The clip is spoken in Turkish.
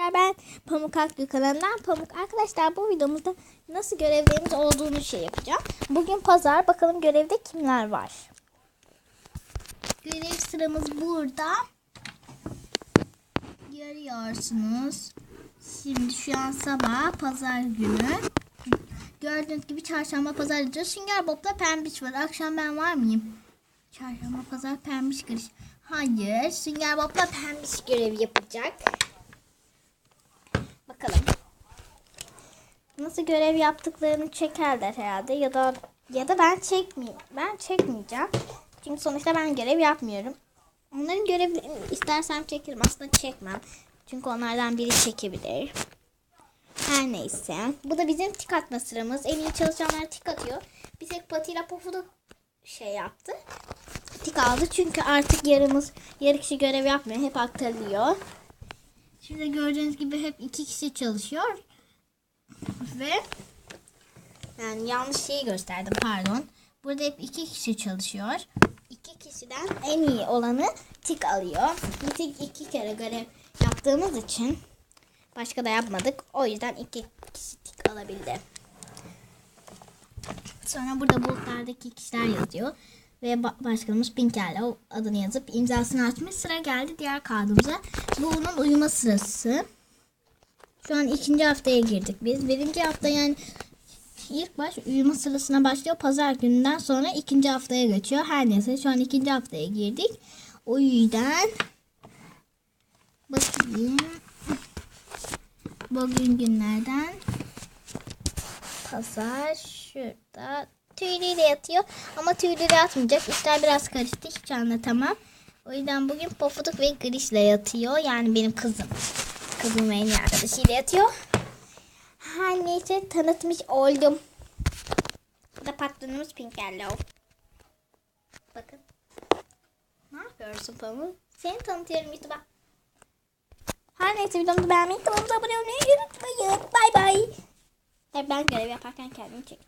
Arkadaşlar ben Pamuk Akgül kanalından Pamuk. Arkadaşlar bu videomuzda nasıl görevlerimiz olduğunu şey yapacağım. Bugün pazar. Bakalım görevde kimler var. Görev sıramız burada. Görüyorsunuz. Şimdi şu an sabah pazar günü. Gördüğünüz gibi çarşamba pazar gidiyoruz. Sünger Bob'la pembiş var. Akşam ben var mıyım? Çarşamba pazar pembiş giriş. Hayır. Sünger Bob'la pembiş görev yapacak. Bakalım. Nasıl görev yaptıklarını çekerler herhalde ya da ya da ben çekmeyeyim. Ben çekmeyeceğim. Çünkü sonuçta ben görev yapmıyorum. Onların görevlerini istersem çekerim. Aslında çekmem. Çünkü onlardan biri çekebilir. Her neyse. Bu da bizim tik atma sıramız. En iyi çalışanlar tik atıyor. Bir tek Patira Pofuduk şey yaptı. Tik aldı çünkü artık yarımız yarı kişi görev yapmıyor. Hep aktarılıyor. Şimdi gördüğünüz gibi hep iki kişi çalışıyor. Ve yani yanlış şeyi gösterdim pardon. Burada hep iki kişi çalışıyor. İki kişiden en iyi olanı tik alıyor. Bir tek iki kere görev yaptığımız için başka da yapmadık. O yüzden iki kişi tik alabildi. Sonra burada bulutlardaki kişiler yazıyor. Ve ba- başkanımız Pinker'le adını yazıp imzasını atmış. Sıra geldi diğer kağıdımıza. Bu onun uyuma sırası. Şu an ikinci haftaya girdik biz. Birinci hafta yani ilk baş uyuma sırasına başlıyor. Pazar gününden sonra ikinci haftaya geçiyor. Her neyse şu an ikinci haftaya girdik. O yüzden bakayım. Bugün günlerden pazar şurada tüylüyle yatıyor ama tüylüyle yatmayacak. İşler biraz karıştı hiç anlatamam. O yüzden bugün pofuduk ve grişle yatıyor. Yani benim kızım. Kızım en iyi arkadaşıyla yatıyor. Her neyse tanıtmış oldum. Bu da patronumuz Pinkerlow. Bakın. Ne yapıyorsun Pamuk? Seni tanıtıyorum YouTube'a. Her neyse videomuzu beğenmeyi, kanalımıza abone olmayı unutmayın. Bay bay. Ben görev yaparken kendimi çek.